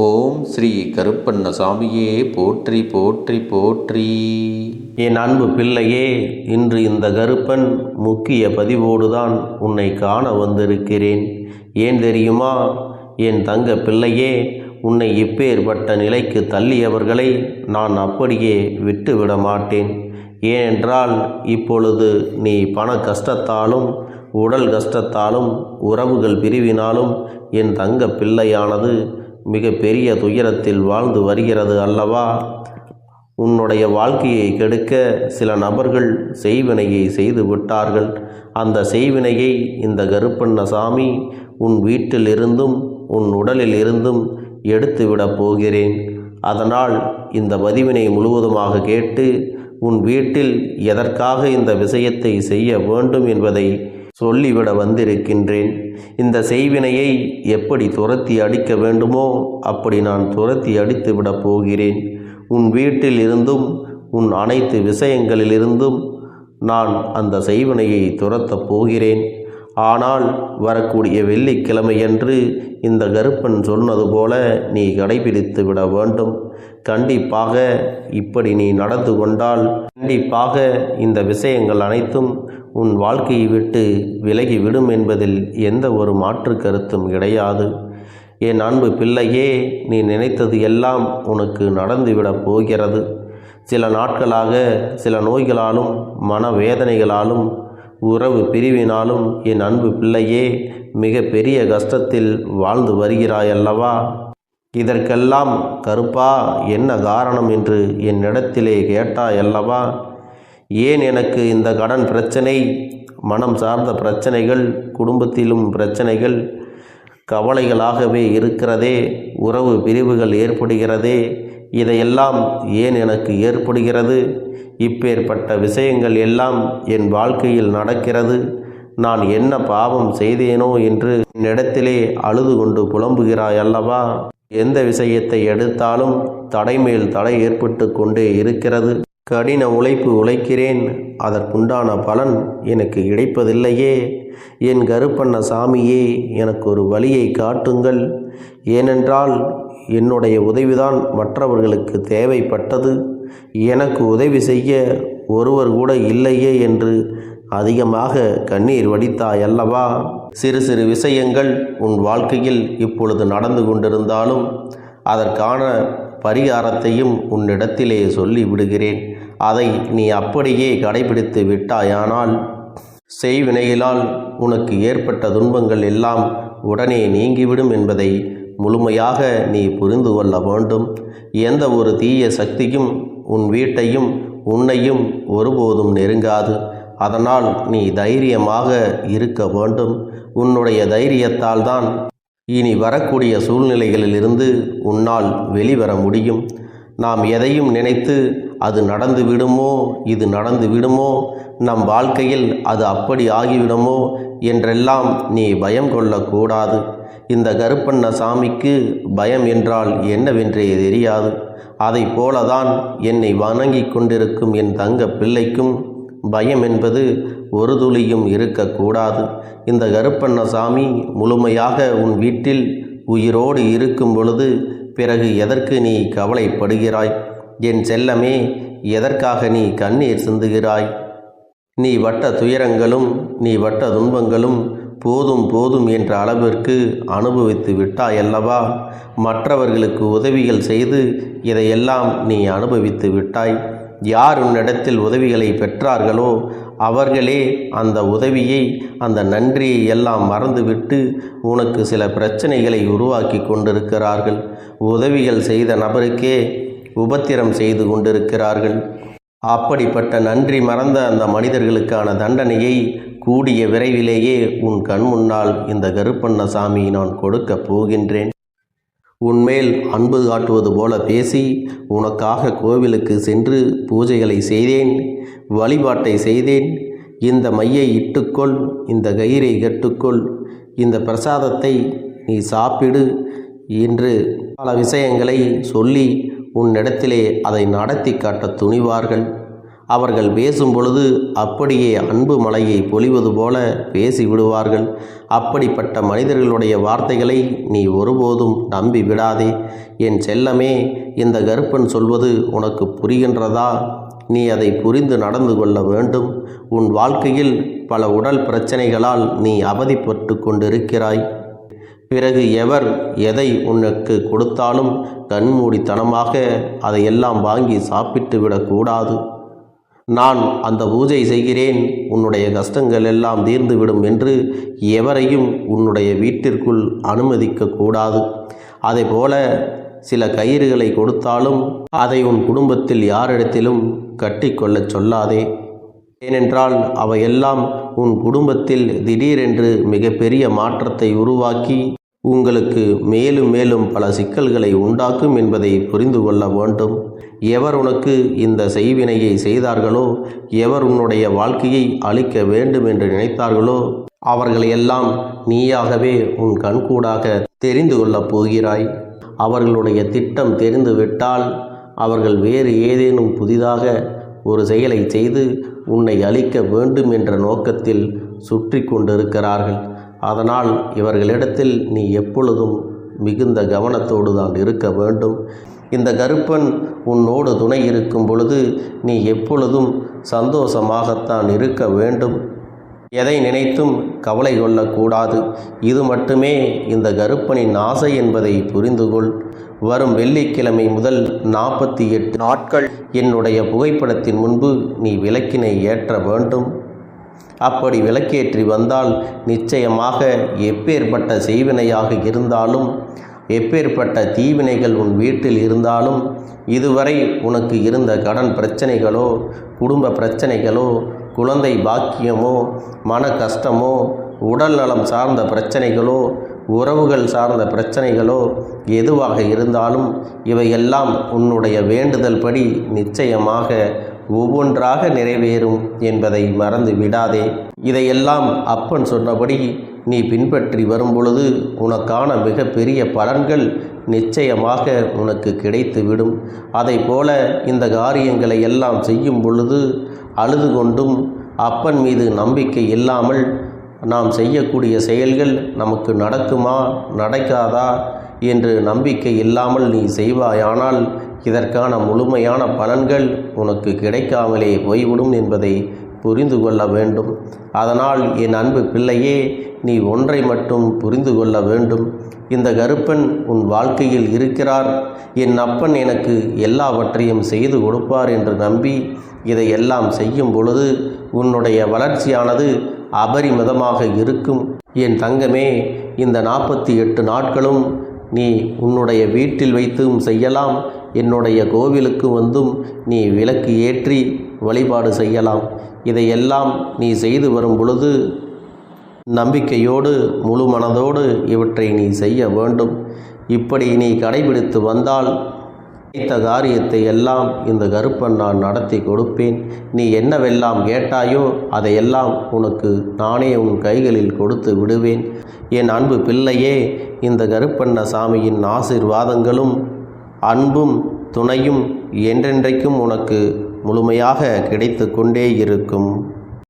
ஓம் ஸ்ரீ கருப்பண்ணசாமியே போற்றி போற்றி போற்றி. என் அன்பு பிள்ளையே இன்று இந்த கருப்பன் முக்கிய பதிவோடுதான் உன்னை காண வந்திருக்கிறேன். ஏன் தெரியுமா? என் தங்க பிள்ளையே உன்னை இப்பேற்பட்ட நிலைக்கு தள்ளியவர்களை நான் அப்படியே விட்டுவிட மாட்டேன். ஏனென்றால் இப்பொழுது நீ பண கஷ்டத்தாலும் உடல் கஷ்டத்தாலும் உறவுகள் பிரிவினாலும் என் தங்க பிள்ளையானது மிக பெரிய துயரத்தில் வாழ்ந்து வருகிறது அல்லவா? உன்னுடைய வாழ்க்கையை கெடுக்க சில நபர்கள் செய்வினையை செய்து விட்டார்கள். அந்த செய்வினையை இந்த கருப்பண்ணசாமி உன் வீட்டில் இருந்தும் உன் உடலில் இருந்தும் எடுத்துவிடப் போகிறேன். அதனால் இந்த பதிவினை முழுவதுமாக கேட்டு உன் வீட்டில் எதற்காக இந்த விஷயத்தை செய்ய வேண்டும் என்பதை சொல்லிவிட வந்திருக்கின்றேன். இந்த செய்வினையை எப்படி துரத்தி அடிக்க வேண்டுமோ அப்படி நான் துரத்தி அடித்து விடப் போகிறேன். உன் வீட்டில் இருந்தும் உன் அனைத்து விஷயங்களிலிருந்தும் நான் அந்த செய்வினையை துரத்தப் போகிறேன். ஆனால் வரக்கூடிய வெள்ளிக்கிழமையன்று இந்த கருப்பன் சொன்னது போல நீ கடைபிடித்து விட வேண்டும். கண்டிப்பாக இப்படி நீ நடந்து கொண்டால் கண்டிப்பாக இந்த விஷயங்கள் அனைத்தும் உன் வாழ்க்கையை விட்டு விலகிவிடும் என்பதில் எந்த ஒரு மாற்று கருத்தும் கிடையாது. என் அன்பு பிள்ளையே நீ நினைத்தது எல்லாம் உனக்கு நடந்துவிடப் போகிறது. சில நாட்களாக சில நோய்களாலும் மனவேதனைகளாலும் உறவு பிரிவினாலும் என் அன்பு பிள்ளையே மிக பெரிய கஷ்டத்தில் வாழ்ந்து வருகிறாய் அல்லவா இதற்கெல்லாம் கருப்பா? என்ன காரணம் என்று என்னிடத்திலே கேட்டாய் அல்லவா? ஏன் எனக்கு இந்த கடன் பிரச்சனை? மனம் சார்ந்த பிரச்சனைகள் குடும்பத்திலும் பிரச்சனைகள் கவலைகளாகவே இருக்கிறதே உறவு பிரிவுகள் ஏற்படுகிறதே இதையெல்லாம் ஏன் எனக்கு ஏற்படுகிறது? இப்பேற்பட்ட விஷயங்கள் எல்லாம் என் வாழ்க்கையில் நடக்கிறது. நான் என்ன பாவம் செய்தேனோ என்று என்னிடத்திலே அழுது கொண்டு புலம்புகிறாய் அல்லவா? எந்த விஷயத்தை எடுத்தாலும் தடைமேல் தடை ஏற்பட்டு கொண்டே இருக்கிறது. கடின உழைப்பு உழைக்கிறேன். அதற்குண்டான பலன் எனக்கு கிடைப்பதில்லையே. என் கருப்பண்ண சாமியே எனக்கு ஒரு வழியை காட்டுங்கள். ஏனென்றால் என்னுடைய உதவிதான் மற்றவர்களுக்கு தேவைப்பட்டது. எனக்கு உதவி செய்ய ஒருவர் கூட இல்லையே என்று அதிகமாக கண்ணீர் வடித்தாயல்லவா? சிறு சிறு விஷயங்கள் உன் வாழ்க்கையில் இப்பொழுது நடந்து கொண்டிருந்தாலும் அதற்கான பரிகாரத்தையும் உன்னிடத்திலே சொல்லி விடுகிறேன். அதை நீ அப்படியே கடைபிடித்து விட்டாயானால் செய்வினைகளால் உனக்கு ஏற்பட்ட துன்பங்கள் எல்லாம் உடனே நீங்கிவிடும் என்பதை முழுமையாக நீ புரிந்து கொள்ள வேண்டும். எந்த ஒரு தீய சக்தியும் உன் வீட்டையும் உன்னையும் ஒருபோதும் நெருங்காது. அதனால் நீ தைரியமாக இருக்க வேண்டும். உன்னுடைய தைரியத்தால் தான் இனி வரக்கூடிய சூழ்நிலைகளிலிருந்து உன்னால் வெளிவர முடியும். நாம் எதையும் நினைத்து அது நடந்து விடுமோ இது நடந்து விடுமோ நம் வாழ்க்கையில் அது அப்படி ஆகிவிடுமோ என்றெல்லாம் நீ பயம் கொள்ளக்கூடாது. இந்த கருப்பண்ண சாமிக்கு பயம் என்றால் என்னவென்றே தெரியாது. அதை போலதான் என்னை வணங்கிக் கொண்டிருக்கும் என் தங்க பிள்ளைக்கும் பயம் என்பது ஒரு துளியும் இருக்கக்கூடாது இந்த கருப்பண்ணசாமி முழுமையாக உன் வீட்டில் உயிரோடு இருக்கும் பொழுது பிறகு எதற்கு நீ கவலைப்படுகிறாய்? என் செல்லமே எதற்காக நீ கண்ணீர் சிந்துகிறாய்? நீ வட்ட துயரங்களும் நீ வட்ட துன்பங்களும் போதும் போதும் என்ற அளவிற்கு அனுபவித்து விட்டாயல்லவா மற்றவர்களுக்கு உதவிகள் செய்து இதையெல்லாம் நீ அனுபவித்து விட்டாய். யார் உன்னிடத்தில் உதவிகளை பெற்றார்களோ அவர்களே அந்த உதவியை அந்த நன்றியை எல்லாம் மறந்துவிட்டு உனக்கு சில பிரச்சனைகளை உருவாக்கி கொண்டிருக்கிறார்கள். உதவிகள் செய்த நபருக்கே உபத்திரம் செய்து கொண்டிருக்கிறார்கள். அப்படிப்பட்ட நன்றி மறந்த அந்த மனிதர்களுக்கான தண்டனையை கூடிய விரைவிலேயே உன் கண் முன்னால் இந்த கருப்பண்ணசாமி நான் கொடுக்கப் போகின்றேன். உன்மேல் அன்பு காட்டுவது போல பேசி உனக்காக கோவிலுக்கு சென்று பூஜைகளை செய்தேன் வழிபாட்டை செய்தேன். இந்த மையை இட்டுக்கொள் இந்த கயிறை கட்டுக்கொள் இந்த பிரசாதத்தை நீ சாப்பிடு என்று பல விஷயங்களை சொல்லி உன்னிடத்திலே அதை நடத்தி காட்ட துணிவார்கள். அவர்கள் பேசும் பொழுது அப்படியே அன்பு மலையை பொழிவது போல பேசி விடுவார்கள் அப்படிப்பட்ட மனிதர்களுடைய வார்த்தைகளை நீ ஒருபோதும் நம்பி விடாதே என் செல்லமே இந்த கருப்பன் சொல்வது உனக்கு புரிகின்றதா? நீ அதை புரிந்து நடந்து கொள்ள வேண்டும். உன் வாழ்க்கையில் பல உடல் பிரச்சனைகளால் நீ அவதிப்பட்டு கொண்டிருக்கிறாய். பிறகு எவர் எதை உனக்கு கொடுத்தாலும் கண்மூடித்தனமாக அதையெல்லாம் வாங்கி சாப்பிட்டு விடக்கூடாது நான் அந்த பூஜை செய்கிறேன் உன்னுடைய கஷ்டங்கள் எல்லாம் தீர்ந்துவிடும் என்று எவரையும் உன்னுடைய வீட்டிற்குள் அனுமதிக்க கூடாது அதேபோல சில கயிறுகளை கொடுத்தாலும் அதை உன் குடும்பத்தில் யாரிடத்திலும் கட்டிக்கொள்ளச் சொல்லாதே. ஏனென்றால் அவையெல்லாம் உன் குடும்பத்தில் திடீரென்று மிகப்பெரிய மாற்றத்தை உருவாக்கி உங்களுக்கு மேலும் மேலும் பல சிக்கல்களை உண்டாக்கும் என்பதை புரிந்து கொள்ள வேண்டும். எவர் உனக்கு இந்த செய்வினையை செய்தார்களோ? எவர் உன்னுடைய வாழ்க்கையை அழிக்க வேண்டும் என்று நினைத்தார்களோ? அவர்களையெல்லாம் நீயாகவே உன் கண்கூடாக தெரிந்து கொள்ளப் போகிறாய். அவர்களுடைய திட்டம் தெரிந்துவிட்டால் அவர்கள் வேறு ஏதேனும் புதிதாக ஒரு செயலை செய்து உன்னை அழிக்க வேண்டும் என்ற நோக்கத்தில் சுற்றி கொண்டிருக்கிறார்கள். அதனால் இவர்களிடத்தில் நீ எப்பொழுதும் மிகுந்த கவனத்தோடு தான் இருக்க வேண்டும். இந்த கருப்பன் உன்னோடு துணை இருக்கும் பொழுது நீ எப்பொழுதும் சந்தோஷமாகத்தான் இருக்க வேண்டும். எதை நினைத்தும் கவலை கொள்ளக்கூடாது. இது மட்டுமே இந்த கருப்பனின் ஆசை என்பதை புரிந்து கொள் வரும் வெள்ளிக்கிழமை முதல் நாற்பத்தி எட்டு நாட்கள் என்னுடைய புகைப்படத்தின் முன்பு நீ விளக்கினை ஏற்ற வேண்டும். அப்படி விளக்கேற்றி வந்தால் நிச்சயமாக எப்பேற்பட்ட செய்வினையாக இருந்தாலும் எப்பேற்பட்ட தீவினைகள் உன் வீட்டில் இருந்தாலும் இதுவரை உனக்கு இருந்த கடன் பிரச்சனைகளோ குடும்ப பிரச்சனைகளோ குழந்தை பாக்கியமோ மன கஷ்டமோ உடல் நலம் சார்ந்த பிரச்சனைகளோ உறவுகள் சார்ந்த பிரச்சனைகளோ எதுவாக இருந்தாலும் இவையெல்லாம் உன்னுடைய வேண்டுதல் படி நிச்சயமாக ஒவ்வொன்றாக நிறைவேறும் என்பதை மறந்து விடாதே. இதையெல்லாம் அப்பன் சொன்னபடி நீ பின்பற்றி வரும்பொழுது உனக்கான மிகப்பெரிய பலன்கள் நிச்சயமாக உனக்கு கிடைத்துவிடும். அதை போல இந்த காரியங்களை எல்லாம் செய்யும் பொழுது அழுது கொண்டும் அப்பன் மீது நம்பிக்கை இல்லாமல் நாம் செய்யக்கூடிய செயல்கள் நமக்கு நடக்குமா நடக்காதா என்று நம்பிக்கை இல்லாமல் நீ செய்வாயானால் இதற்கான முழுமையான பலன்கள் உனக்கு கிடைக்காமலே போய்விடும் என்பதை புரிந்து கொள்ள வேண்டும். அதனால் என் அன்பு பிள்ளையே நீ ஒன்றை மட்டும் புரிந்து கொள்ள வேண்டும். இந்த கருப்பன் உன் வாழ்க்கையில் இருக்கிறார். என் அப்பன் எனக்கு எல்லாவற்றையும் செய்து கொடுப்பார் என்று நம்பி இதையெல்லாம் செய்யும் பொழுது உன்னுடைய வளர்ச்சியானது அபரிமிதமாக இருக்கும். என் தங்கமே இந்த நாற்பத்தி எட்டு நாட்களும் நீ உன்னுடைய வீட்டில் வைத்தும் செய்யலாம். என்னுடைய கோவிலுக்கு வந்தும் நீ விளக்கு ஏற்றி வழிபாடு செய்யலாம். இதையெல்லாம் நீ செய்து வரும் பொழுது நம்பிக்கையோடு முழு மனதோடு இவற்றை நீ செய்ய வேண்டும். இப்படி நீ கடைபிடித்து வந்தால் நினைத்த காரியத்தை எல்லாம் இந்த கருப்பன் நான் நடத்தி கொடுப்பேன். நீ என்னவெல்லாம் கேட்டாயோ அதையெல்லாம் உனக்கு நானே உன் கைகளில் கொடுத்து விடுவேன். என் அன்பு பிள்ளையே இந்த கருப்பண்ண சாமியின் ஆசீர்வாதங்களும் அன்பும் துணையும் என்றென்றைக்கும் உனக்கு முழுமையாக கிடைத்து கொண்டே இருக்கும்.